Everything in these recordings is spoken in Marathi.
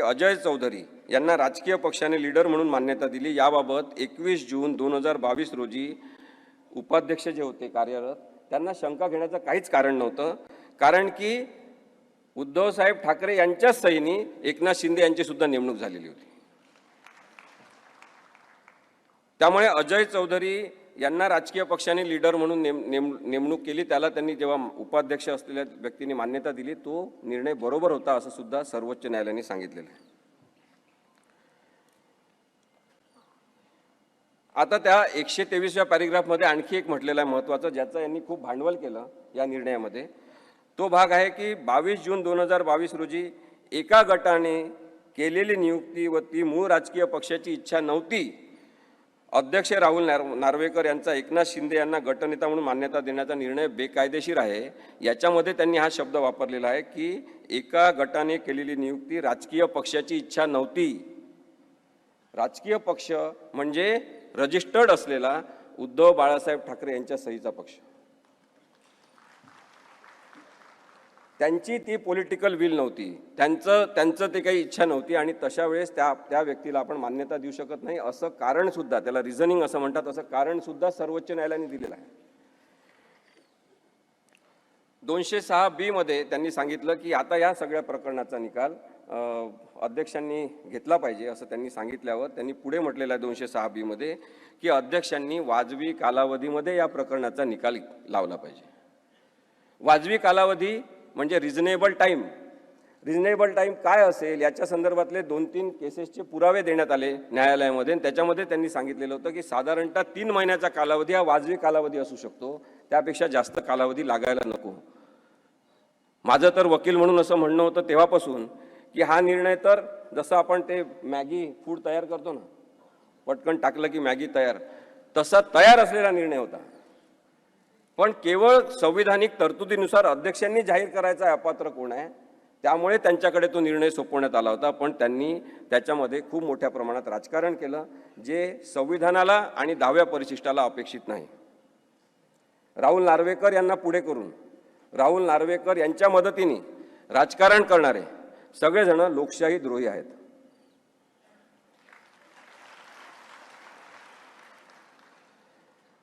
की अजय चौधरी यांना राजकीय पक्षाने लीडर म्हणून मान्यता दिली. याबाबत एकवीस जून दोन हजार बावीस रोजी उपाध्यक्ष जे होते कार्यरत त्यांना शंका घेण्याचं काहीच कारण नव्हतं. कारण की उद्धवसाहेब ठाकरे यांच्याच सहीनी एकनाथ शिंदे यांची सुद्धा नेमणूक झालेली होती. त्यामुळे अजय चौधरी यांना राजकीय पक्षाने लीडर म्हणून नेम नेम नेमणूक केली. त्याला त्यांनी जेव्हा उपाध्यक्ष असलेल्या व्यक्तींनी मान्यता दिली तो निर्णय बरोबर होता असं सुद्धा सर्वोच्च न्यायालयाने सांगितलेलं आहे. आता त्या एकशे तेवीसव्या पॅरेग्राफमध्ये आणखी एक म्हटलेलं आहे महत्त्वाचं ज्याचं यांनी खूप भांडवल केलं या निर्णयामध्ये. तो भाग आहे की बावीस जून दोन हजार बावीस रोजी एका गटाने केलेली नियुक्ती व ती मूळ राजकीय पक्षाची इच्छा नव्हती अध्यक्ष राहुल नार नार्वेकर यांचा एकनाथ शिंदे यांना गटनेता म्हणून मान्यता देण्याचा निर्णय बेकायदेशीर आहे. याच्यामध्ये त्यांनी हा शब्द वापरलेला आहे की एका गटाने केलेली नियुक्ती राजकीय पक्षाची इच्छा नव्हती. राजकीय पक्ष म्हणजे रजिस्टर्ड असलेला उद्धव बाळासाहेब ठाकरे यांच्या सहीचा पक्ष. त्यांची ती पॉलिटिकल विल नव्हती. त्यांचं त्यांचं ते काही इच्छा नव्हती आणि तशा वेळेस त्या त्या व्यक्तीला आपण मान्यता देऊ शकत नाही. असं कारण सुद्धा त्याला रिझनिंग असं म्हणतात असं कारण सुद्धा सर्वोच्च न्यायालयाने दिलेलं आहे. दोनशे सहा बीमध्ये त्यांनी सांगितलं की आता या सगळ्या प्रकरणाचा निकाल अध्यक्षांनी घेतला पाहिजे असं त्यांनी सांगितल्यावर त्यांनी पुढे म्हटलेलं आहे दोनशे सहा बीमध्ये की अध्यक्षांनी वाजवी कालावधीमध्ये या प्रकरणाचा निकाल लावला पाहिजे. वाजवी कालावधी म्हणजे रिझनेबल टाईम रिझनेबल टाईम काय असेल? याच्या संदर्भातले दोन तीन केसेसचे पुरावे देण्यात आले न्यायालयामध्ये. त्याच्यामध्ये त्यांनी सांगितलेलं होतं की साधारणतः तीन महिन्याचा कालावधी हा वाजवी कालावधी असू शकतो. त्यापेक्षा जास्त कालावधी लागायला नको. माझं तर वकील म्हणून असं म्हणणं होतं तेव्हापासून की हा निर्णय तर जसं आपण ते मॅगी फूड तयार करतो ना पटकन टाकलं की मॅगी तयार तसा तयार असलेला निर्णय होता. पण केवळ संविधानिक तरतुदीनुसार अध्यक्षांनी जाहीर करायचा आहे अपात्र कोण आहे त्यामुळे त्यांच्याकडे तो निर्णय सोपवण्यात आला होता. पण त्यांनी त्याच्यामध्ये खूप मोठ्या प्रमाणात राजकारण केलं जे संविधानाला आणि दहाव्या परिशिष्टाला अपेक्षित नाही. राहुल नार्वेकर यांना पुढे करून राहुल नार्वेकर यांच्या मदतीने राजकारण करणारे सगळेजण लोकशाही द्रोही आहेत.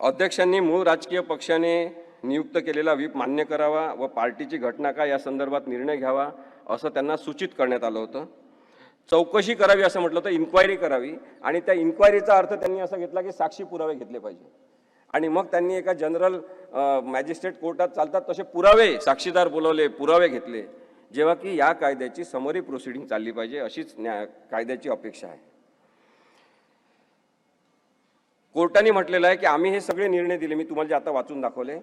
अध्यक्षांनी मूळ राजकीय पक्षाने नियुक्त केलेला व्हीप मान्य करावा व पार्टीची घटना काय या संदर्भात निर्णय घ्यावा असं त्यांना सूचित करण्यात आलं होतं. चौकशी करावी असं म्हटलं तर इन्क्वायरी करावी. आणि त्या इन्क्वायरीचा अर्थ त्यांनी असा घेतला की साक्षी पुरावे घेतले पाहिजे. आणि मग त्यांनी एका जनरल मॅजिस्ट्रेट कोर्टात चालतात तसे पुरावे साक्षीदार बोलवले पुरावे घेतले. जेव्हा की या कायद्याची समरी प्रोसिडिंग चालली पाहिजे अशीच न्याय कायद्याची अपेक्षा आहे. कोर्टाने म्हटलेलं आहे की आम्ही हे सगळे निर्णय दिले. मी तुम्हाला जे आता वाचून दाखवले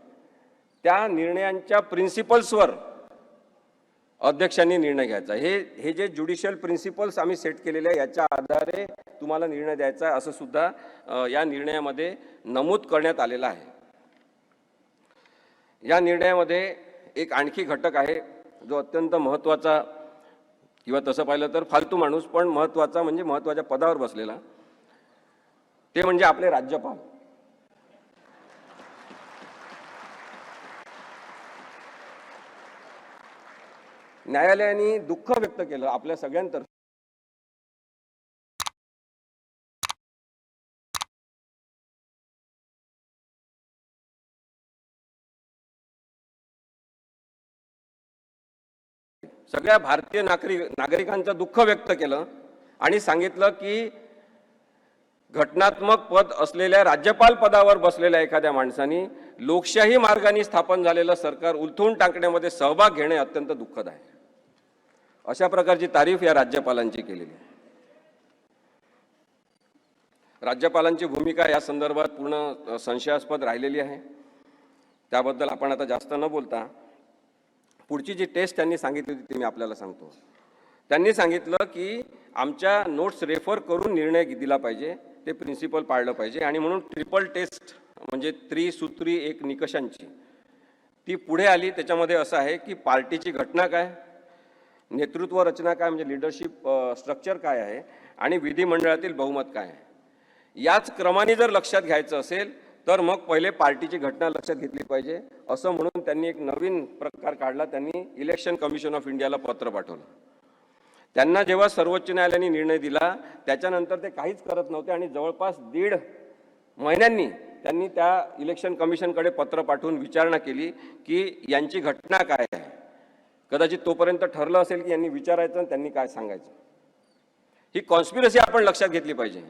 त्या निर्णयांच्या प्रिन्सिपल्सवर अध्यक्षांनी निर्णय घ्यायचा. हे हे जे ज्युडिशियल प्रिन्सिपल्स आम्ही सेट केलेले आहे याच्या आधारे तुम्हाला निर्णय द्यायचा आहे असं सुद्धा या निर्णयामध्ये नमूद करण्यात आलेलं आहे. या निर्णयामध्ये एक आणखी घटक आहे जो अत्यंत महत्त्वाचा किंवा तसं पाहिलं तर फालतू माणूस पण महत्त्वाचा म्हणजे महत्त्वाच्या पदावर बसलेला. ते म्हणजे आपले राज्यपाल. न्यायालयाने दुःख व्यक्त केलं आपल्या सगळ्यांतर्फे. सगळ्या भारतीय नागरिक नागरिकांचं दुःख व्यक्त केलं आणि सांगितलं की घटनात्मक पद असलेल्या राज्यपाल पदावर बसलेल्या एखाद्या माणसाने लोकशाही मार्गाने स्थापन झालेलं सरकार उलथून टाकण्यामध्ये सहभाग घेणे अत्यंत दुःखद आहे. अशा प्रकारची तारीफ या राज्यपालांची केलेली आहे. राज्यपालांची भूमिका या संदर्भात पूर्ण संशयास्पद राहिलेली आहे. त्याबद्दल आपण आता जास्त न बोलता पुढची जी टेस्ट त्यांनी सांगितली होती ती मी आपल्याला सांगतो. त्यांनी सांगितलं की आमच्या नोट्स रेफर करून निर्णय दिला पाहिजे. ते प्रिन्सिपल पाळलं पाहिजे. आणि म्हणून ट्रिपल टेस्ट म्हणजे त्रिसूत्री एक निकषांची. ती पुढे आली त्याच्यामध्ये असं आहे की पार्टीची घटना काय? नेतृत्व रचना काय? म्हणजे लिडरशिप स्ट्रक्चर काय आहे? आणि विधिमंडळातील बहुमत काय आहे? याच क्रमाने जर लक्षात घ्यायचं असेल तर मग पहिले पार्टीची घटना लक्षात घेतली पाहिजे. असं म्हणून त्यांनी एक नवीन प्रकार काढला. त्यांनी इलेक्शन कमिशन ऑफ इंडियाला पत्र पाठवलं. त्यांना जेव्हा सर्वोच्च न्यायालयाने निर्णय दिला त्याच्यानंतर ते काहीच करत नव्हते आणि जवळपास दीड महिन्यांनी त्यांनी त्या इलेक्शन कमिशनकडे पत्र पाठवून विचारणा केली की यांची घटना काय आहे. कदाचित तोपर्यंत ठरलं असेल की यांनी विचारायचं आणि त्यांनी काय सांगायचं. ही कॉन्स्पिरसी आपण लक्षात घेतली पाहिजे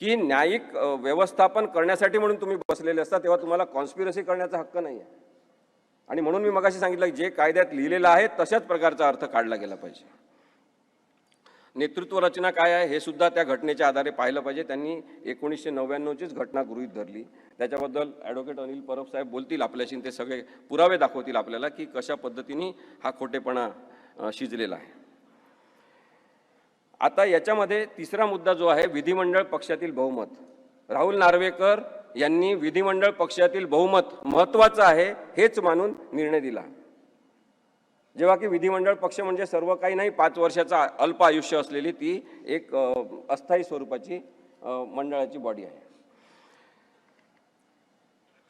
की न्यायिक व्यवस्थापन करण्यासाठी म्हणून तुम्ही बसलेले असता तेव्हा तुम्हाला कॉन्स्पिरसी करण्याचा हक्क नाही आहे आणि म्हणून मी मगाशी सांगितलं की जे कायद्यात लिहिलेलं आहे तशाच प्रकारचा अर्थ काढला गेला पाहिजे. नेतृत्व रचना काय आहे हे सुद्धा त्या घटनेच्या आधारे पाहिलं पाहिजे. त्यांनी एकोणीसशे नव्याण्णवचीच घटना गृहीत धरली. त्याच्याबद्दल ॲडव्होकेट अनिल परब साहेब बोलतील आपल्याशी ते सगळे पुरावे दाखवतील आपल्याला की कशा पद्धतीने हा खोटेपणा शिजलेला आहे. आता याच्यामध्ये तिसरा मुद्दा जो आहे विधिमंडळ पक्षातील बहुमत. राहुल नार्वेकर यांनी विधिमंडळ पक्षातील बहुमत महत्त्वाचं आहे हेच मानून निर्णय दिला. जेव्हा की विधिमंडळ पक्ष म्हणजे सर्व काही नाही पाच वर्षाचा अल्प आयुष्य असलेली ती एक अस्थायी स्वरूपाची मंडळाची बॉडी आहे.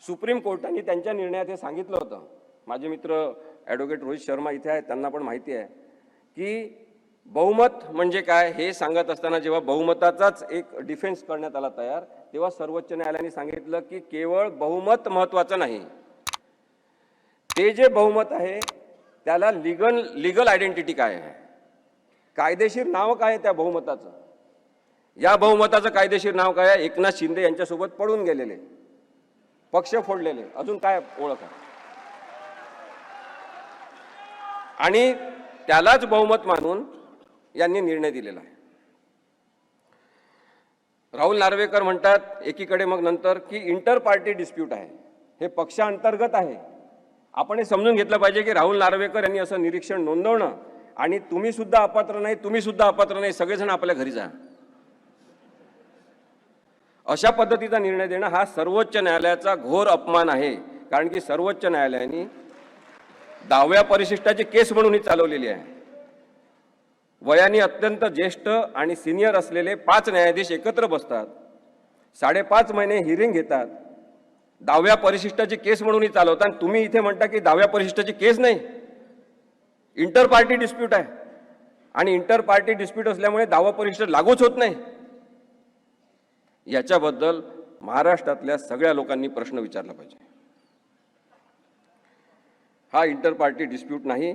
सुप्रीम कोर्टाने त्यांच्या निर्णयात हे सांगितलं होतं. माझे मित्र ॲडव्होकेट रोहित शर्मा इथे आहेत त्यांना पण माहिती आहे की बहुमत म्हणजे काय हे सांगत असताना जेव्हा बहुमताचाच एक डिफेन्स करण्यात आला तयार तेव्हा सर्वोच्च न्यायालयाने सांगितलं की केवळ बहुमत महत्वाचं नाही. ते जे बहुमत आहे त्याला लिगल लिगल आयडेंटिटी काय आहे? कायदेशीर नाव काय आहे त्या बहुमताचं? या बहुमताचं कायदेशीर नाव काय आहे? एकनाथ शिंदे यांच्यासोबत पडून गेलेले. पक्ष फोडलेले. अजून काय ओळख आहे? आणि त्यालाच बहुमत मानून यांनी निर्णय दिलेला आहे. राहुल नार्वेकर म्हणतात एकीकडे मग नंतर की इंटर पार्टी डिस्प्यूट आहे. हे पक्षांतर्गत आहे. आपण हे समजून घेतलं पाहिजे की राहुल नार्वेकर यांनी असं निरीक्षण नोंदवणं आणि तुम्ही सुद्धा अपात्र नाही तुम्ही सुद्धा अपात्र नाही सगळेजण आपल्या घरी जा. अशा पद्धतीचा निर्णय देणं हा सर्वोच्च न्यायालयाचा घोर अपमान आहे. कारण की सर्वोच्च न्यायालयाने दहाव्या परिशिष्टाची केस म्हणून ही चालवलेली आहे. वयाने अत्यंत ज्येष्ठ आणि सिनियर असलेले पाच न्यायाधीश एकत्र बसतात. साडेपाच महिने हिअरिंग घेतात. दहाव्या परिशिष्टाची केस म्हणूनही चालवता आणि तुम्ही इथे म्हणता की दहाव्या परिशिष्टाची केस नाही. इंटर पार्टी डिस्प्यूट आहे. आणि इंटर पार्टी डिस्प्यूट असल्यामुळे दावा परिशिष्ट लागूच होत नाही. याच्याबद्दल महाराष्ट्रातल्या सगळ्या लोकांनी प्रश्न विचारला पाहिजे. हा इंटर पार्टी डिस्प्यूट नाही.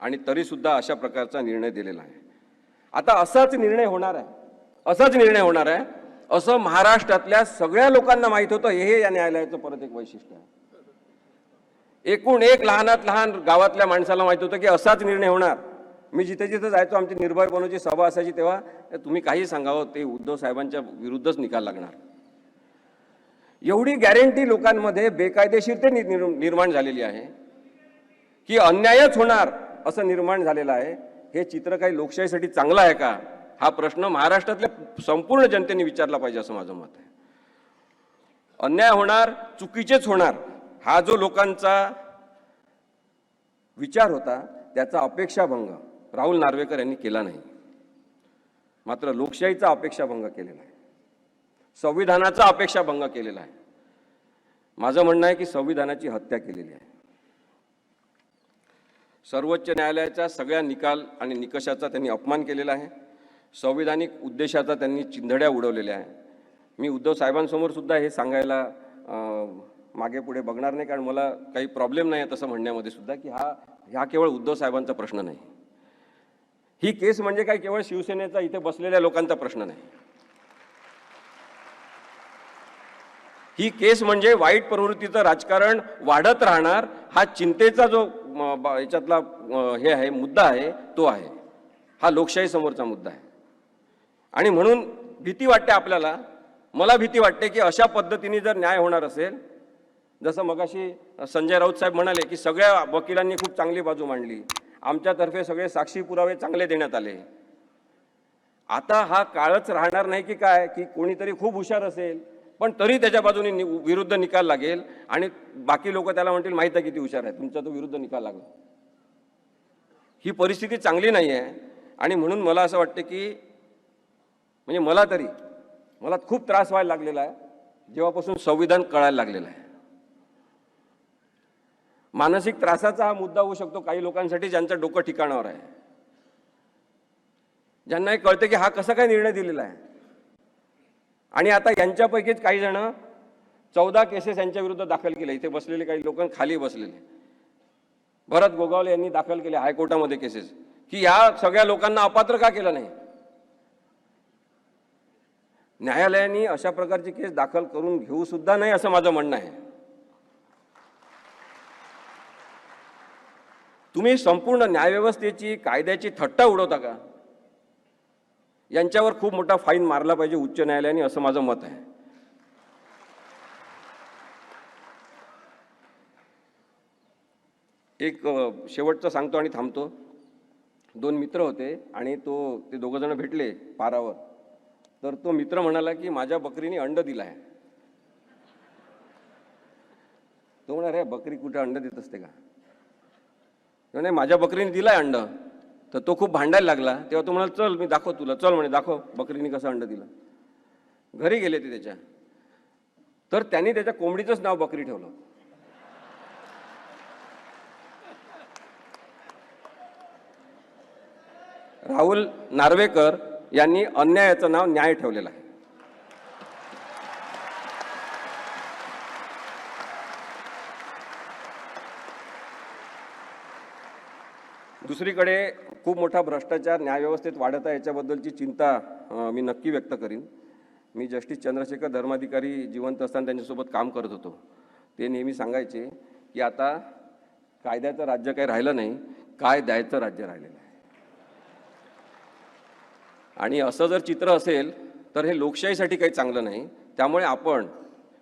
आणि तरीसुद्धा अशा प्रकारचा निर्णय दिलेला आहे. आता असाच निर्णय होणार आहे. असाच निर्णय होणार आहे. असं महाराष्ट्रातल्या सगळ्या लोकांना माहीत होतं हे या न्यायालयाचं परत एक वैशिष्ट्य आहे. एकूण एक लहानात लहान गावातल्या माणसाला माहीत होतं की असाच निर्णय होणार. मी जिथे जिथे जायचो आमची निर्भय बनवची सभा असायची तेव्हा तुम्ही काही सांगावं ते उद्धव साहेबांच्या विरुद्धच निकाल लागणार. एवढी गॅरंटी लोकांमध्ये बेकायदेशीरते नि- निर्माण झालेली आहे की अन्यायच होणार असं निर्माण झालेलं आहे. हे चित्र काही लोकशाहीसाठी चांगलं आहे का? हा प्रश्न महाराष्ट्रातल्या संपूर्ण जनतेने विचारला पाहिजे असं माझं मत आहे. अन्याय होणार चुकीचेच होणार हा जो लोकांचा विचार होता त्याचा अपेक्षाभंग राहुल नार्वेकर यांनी केला नाही. मात्र लोकशाहीचा अपेक्षाभंग केलेला आहे. संविधानाचा अपेक्षाभंग केलेला आहे. माझं म्हणणं आहे की संविधानाची हत्या केलेली आहे. सर्वोच्च न्यायालयाच्या सगळ्या निकाल आणि निकषाचा त्यांनी अपमान केलेला आहे. संविधानिक उद्देशाचा त्यांनी चिंधड्या उडवलेल्या आहे. मी उद्धव साहेबांसमोर सुद्धा हे सांगायला मागे पुढे बघणार नाही कारण मला काही प्रॉब्लेम नाही आहे तसं म्हणण्यामध्ये सुद्धा की हा हा केवळ उद्धव साहेबांचा प्रश्न नाही. ही केस म्हणजे काय केवळ शिवसेनेचा इथे बसलेल्या लोकांचा प्रश्न नाही. ही केस म्हणजे वाईट प्रवृत्तीचं राजकारण वाढत राहणार हा चिंतेचा जो याच्यातला हे आहे मुद्दा आहे तो आहे. हा लोकशाही समोरचा मुद्दा आहे. आणि म्हणून भीती वाटते आपल्याला. मला भीती वाटते की अशा पद्धतीने जर न्याय होणार असेल जसं मगाशी संजय राऊत साहेब म्हणाले की सगळ्या वकिलांनी खूप चांगली बाजू मांडली. आमच्यातर्फे सगळे साक्षी पुरावे चांगले देण्यात आले. आता हा काळच राहणार नाही की काय की कोणीतरी खूप हुशार असेल पण तरी त्याच्या बाजूने नि- विरुद्ध निकाल लागेल आणि बाकी लोक त्याला म्हणतील माहीत आहे किती हुशार आहे तुमचा तो विरुद्ध निकाल लागला. ही परिस्थिती चांगली नाही आहे आणि म्हणून मला असं वाटतं की म्हणजे मला तरी मला खूप त्रास व्हायला लागलेला आहे. जेव्हापासून संविधान कळायला लागलेलं आहे. मानसिक त्रासाचा हा मुद्दा होऊ शकतो काही लोकांसाठी ज्यांचं डोकं ठिकाणावर आहे. ज्यांना हे कळतं की हा कसा काय निर्णय दिलेला आहे. आणि आता यांच्यापैकीच काही जण चौदा केसेस यांच्या विरुद्ध दाखल केले. इथे बसलेले काही लोक खाली बसलेले. भरत गोगावले यांनी दाखल केले हायकोर्टामध्ये केसेस. की या सगळ्या लोकांना अपात्र का केलं नाही? न्यायालयाने अशा प्रकारची केस दाखल करून घेऊ सुद्धा नाही असं माझं म्हणणं आहे. तुम्ही संपूर्ण न्यायव्यवस्थेची कायद्याची थट्टा उडवता का? यांच्यावर खूप मोठा फाईन मारला पाहिजे उच्च न्यायालयाने असं माझं मत आहे. एक शेवटचं सांगतो आणि थांबतो. दोन मित्र होते आणि तो ते दोघंजण भेटले पारावर. तर तो मित्र म्हणाला की माझ्या बकरीने अंड दिलं आहे तो म्हणा रे बकरी कुठे अंड देत असते का? नाही माझ्या बकरीने दिलाय अंड. तर तो खूप भांडायला लागला. तेव्हा तो म्हणाला चल मी दाखव तुला. चल म्हणे दाखव बकरीने कसं अंड दिलं. घरी गेले ते त्याच्या. तर त्यांनी त्याच्या कोंबडीचंच नाव बकरी ठेवलं. राहुल नार्वेकर यांनी अन्यायाचं नाव न्याय ठेवलेलं आहे. दुसरीकडे खूप मोठा भ्रष्टाचार न्यायव्यवस्थेत वाढत आहे याच्याबद्दलची चिंता मी नक्की व्यक्त करीन. मी जस्टिस चंद्रशेखर धर्माधिकारी जिवंत असताना त्यांच्यासोबत काम करत होतो. ते नेहमी सांगायचे की आता कायद्याचं राज्य काही राहिलं नाही काय द्यायचं राज्य राहिलेलं आणि असं जर चित्र असेल तर हे लोकशाहीसाठी काही चांगलं नाही. त्यामुळे आपण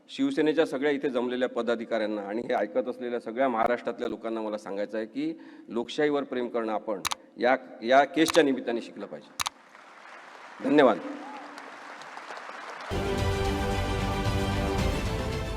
शिवसेनेच्या सगळ्या इथे जमलेल्या पदाधिकाऱ्यांना आणि हे ऐकत असलेल्या सगळ्या महाराष्ट्रातल्या लोकांना मला सांगायचं आहे की लोकशाहीवर प्रेम करणं आपण या या केसच्या निमित्ताने शिकलं पाहिजे. धन्यवाद.